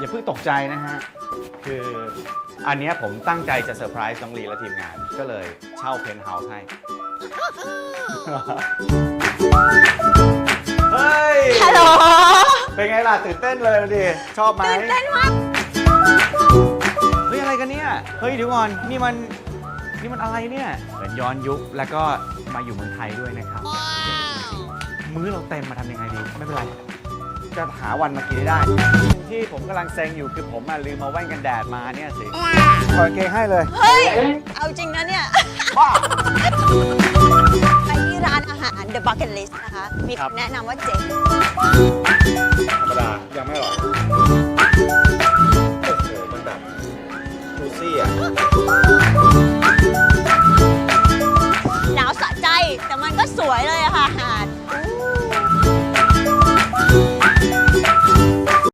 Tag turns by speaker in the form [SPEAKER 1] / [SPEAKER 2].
[SPEAKER 1] อย่าเพิ่งตกใจนะฮะ คืออันเนี้ยผมตั้งใจจะเซอร์ไพรส์น้องลีและทีมงาน ก็เลยเช่าเพนท์เฮาส์ให้ เฮ้ย ฮัลโหลเป็นไงล่ะ ตื่นเต้นเลยดิ ชอบไหม ตื่นเต
[SPEAKER 2] ้นมาก
[SPEAKER 1] เฮ้ย อะไรกันเนี่ย เฮ้ย เดี๋ยวก่อน นี่มัน นี่มันอะไรเนี่ย เหมือนย้อนยุค แล้วก็มาอยู่เมืองไทยด้วยนะครับ
[SPEAKER 2] เจ๋งจริงๆ
[SPEAKER 1] มื้อเราเต็มมาทำยังไงดี ไม่เป็นไร จะหาวันมากินให้ได้ ที่ผมกำลังเซ็งอยู่คือผมอะลืมมาแว่นกันแดดมาเนี่ยสิถอดเกงให้เลย
[SPEAKER 2] เฮ้ย เอาจริงนะเนี่ย บ
[SPEAKER 1] ้า
[SPEAKER 2] ไปที่ร้านอาหาร The Bucket List นะคะ มีครัแนะนำว่าเจ๊
[SPEAKER 1] ธรรมดา ยังไม่หร่อโอ้โห มันแบบดูซี่อะ
[SPEAKER 2] หนาวสะใจ แต่มันก็สวยเลยอะ